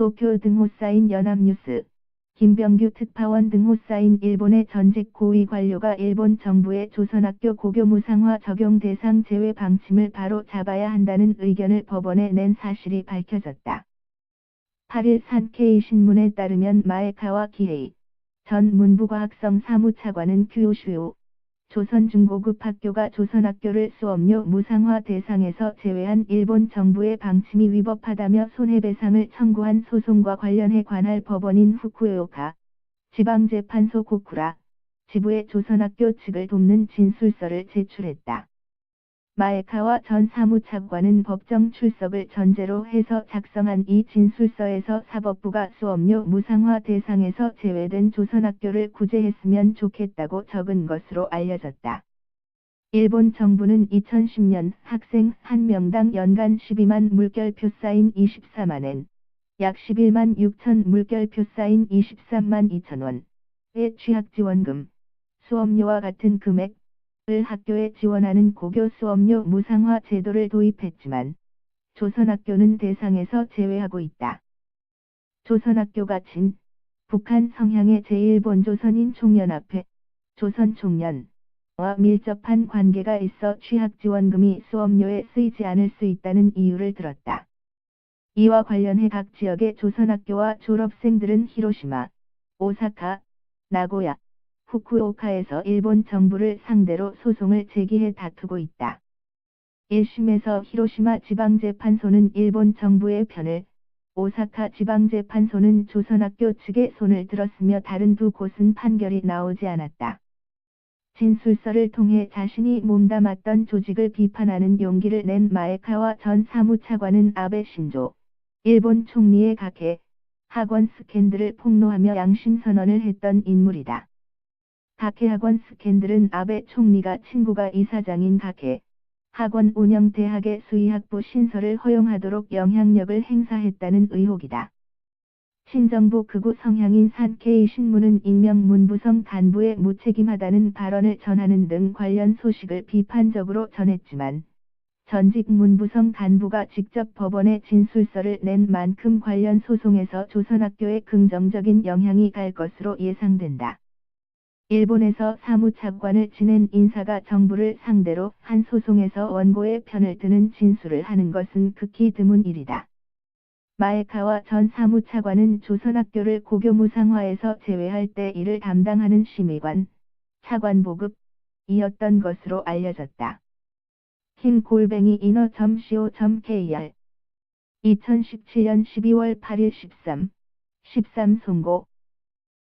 도쿄 등 호 사인 연합뉴스 김병규 특파원 등 호 사인 일본의 전직 고위 관료가 일본 정부의 조선학교 고교 무상화 적용 대상 제외 방침을 바로 잡아야 한다는 의견을 법원에 낸 사실이 밝혀졌다. 8일 산케이 신문에 따르면 마에카와 기헤이 전 문부과학성 사무차관은 규요슈요 조선 중고급 학교가 조선학교를 수업료 무상화 대상에서 제외한 일본 정부의 방침이 위법하다며 손해배상을 청구한 소송과 관련해 관할 법원인 후쿠오카 지방재판소 고쿠라 지부의 조선학교 측을 돕는 진술서를 제출했다. 마에카와 전 사무차관은 법정 출석을 전제로 해서 작성한 이 진술서에서 사법부가 수업료 무상화 대상에서 제외된 조선학교를 구제했으면 좋겠다고 적은 것으로 알려졌다. 일본 정부는 2010년 학생 1명당 연간 12만 물결표 사인 24만엔, 약 11만 6천 물결표 사인 23만 2천원의 취학지원금, 수업료와 같은 금액, 을 학교에 지원하는 고교 수업료 무상화 제도를 도입했지만 조선학교는 대상에서 제외하고 있다. 조선학교가 진, 북한 성향의 제1본 조선인 총연합회, 조선 총연과 밀접한 관계가 있어 취학 지원금이 수업료에 쓰이지 않을 수 있다는 이유를 들었다. 이와 관련해 각 지역의 조선학교와 졸업생들은 히로시마, 오사카, 나고야, 후쿠오카에서 일본 정부를 상대로 소송을 제기해 다투고 있다. 1심에서 히로시마 지방재판소는 일본 정부의 편을, 오사카 지방재판소는 조선학교 측의 손을 들었으며 다른 두 곳은 판결이 나오지 않았다. 진술서를 통해 자신이 몸담았던 조직을 비판하는 용기를 낸 마에카와 전 사무차관은 아베 신조, 일본 총리의 각해, 학원 스캔들을 폭로하며 양심 선언을 했던 인물이다. 각해 학원 스캔들은 아베 총리가 친구가 이사장인 각해 학원 운영 대학의 수의학부 신설을 허용하도록 영향력을 행사했다는 의혹이다. 친정부 극우 성향인 산케이 신문은 익명 문부성 간부의 무책임하다는 발언을 전하는 등 관련 소식을 비판적으로 전했지만 전직 문부성 간부가 직접 법원에 진술서를 낸 만큼 관련 소송에서 조선학교에 긍정적인 영향이 갈 것으로 예상된다. 일본에서 사무차관을 지낸 인사가 정부를 상대로 한 소송에서 원고의 편을 드는 진술을 하는 것은 극히 드문 일이다. 마에카와 전 사무차관은 조선학교를 고교무상화에서 제외할 때 이를 담당하는 심의관, 차관 보급, 이었던 것으로 알려졌다. 흰 골뱅이 인어.co.kr 2017년 12월 8일 13, 13 송고